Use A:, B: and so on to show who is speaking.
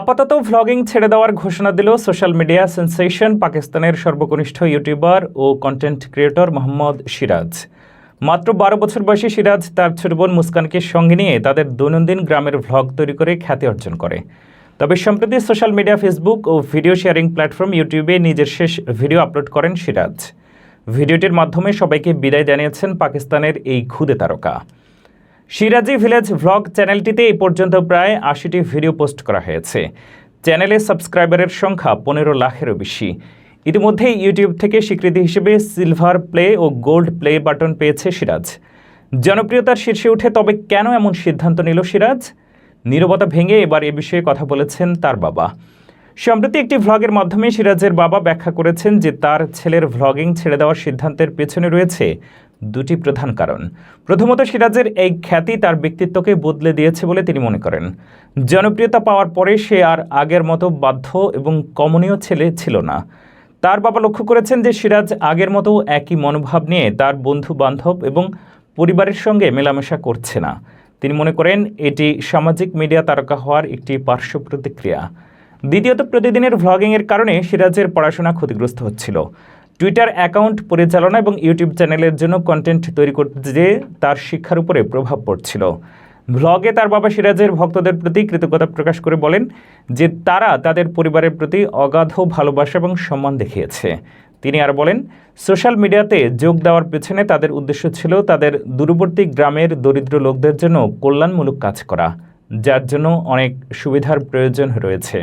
A: আপাতত ভ্লগিং ছেড়ে দেওয়ার ঘোষণা দিল সোশ্যাল মিডিয়া সেন্সেশন পাকিস্তানের সর্বকনিষ্ঠ ইউটিউবার ও কন্টেন্ট ক্রিয়েটর মোহাম্মদ সিরাজ। মাত্র বারো বছর বয়সী সিরাজ তার ছোট বোন মুস্কানকে সঙ্গে নিয়ে তাদের দৈনন্দিন গ্রামের ভ্লগ তৈরি করে খ্যাতি অর্জন করে। তবে সম্প্রতি সোশ্যাল মিডিয়া ফেসবুক ও ভিডিও শেয়ারিং প্ল্যাটফর্ম ইউটিউবে নিজের শেষ ভিডিও আপলোড করেন সিরাজ। ভিডিওটির মাধ্যমে সবাইকে বিদায় জানিয়েছেন পাকিস্তানের এই খুদে তারকা। সিরাজি ভিলেজ ভ্লগ চ্যানেলটিতে এই পর্যন্ত প্রায় আশিটি ভিডিও পোস্ট করা হয়েছে। চ্যানেলে সাবস্ক্রাইবারের সংখ্যা পনেরো লাখেরও বেশি। ইতিমধ্যে ইউটিউব থেকে স্বীকৃতি হিসেবে সিলভার প্লে ও গোল্ড প্লে বাটন পেয়েছে সিরাজ। জনপ্রিয়তার শীর্ষে উঠে তবে কেন এমন সিদ্ধান্ত নিল সিরাজ? নীরবতা ভেঙে এবার এ বিষয়ে কথা বলেছেন তার বাবা। সম্প্রতি একটি ভ্লগের মাধ্যমে সিরাজের বাবা ব্যাখ্যা করেছেন যে তার ছেলের ভ্লগিং ছেড়ে দেওয়ার সিদ্ধান্তের পেছনে রয়েছে দুটি প্রধান কারণ। প্রথমত, সিরাজের এই খ্যাতি তার ব্যক্তিত্বকে বদলে দিয়েছে বলে তিনি মনে করেন। জনপ্রিয়তা পাওয়ার পরে সে আর আগের মতো বাধ্য এবং কমনীয় ছেলে ছিল না। তার বাবা লক্ষ্য করেছেন যে সিরাজ আগের মতো একই মনোভাব নিয়ে তার বন্ধু বান্ধব এবং পরিবারের সঙ্গে মেলামেশা করছে না। তিনি মনে করেন, এটি সামাজিক মিডিয়া তারকা হওয়ার একটি পার্শ্ব প্রতিক্রিয়া। দ্বিতীয়ত, প্রতিদিনের ভ্লগিংয়ের কারণে সিরাজের পড়াশোনা ক্ষতিগ্রস্ত হচ্ছিল। টুইটার অ্যাকাউন্ট পরিচালনা এবং ইউটিউব চ্যানেলের জন্য কন্টেন্ট তৈরি করতে যেয়ে তার শিক্ষার উপরে প্রভাব পড়ছিল। ভ্লগে তার বাবা সিরাজের ভক্তদের প্রতি কৃতজ্ঞতা প্রকাশ করে বলেন যে তারা তাদের পরিবারের প্রতি অগাধ ভালোবাসা এবং সম্মান দেখিয়েছে। তিনি আর বলেন, সোশ্যাল মিডিয়াতে যোগ দেওয়ার পেছনে তাদের উদ্দেশ্য ছিল তাদের দূরবর্তী গ্রামের দরিদ্র লোকদের জন্য কল্যাণমূলক কাজ করা, যার জন্য অনেক সুবিধার প্রয়োজন রয়েছে।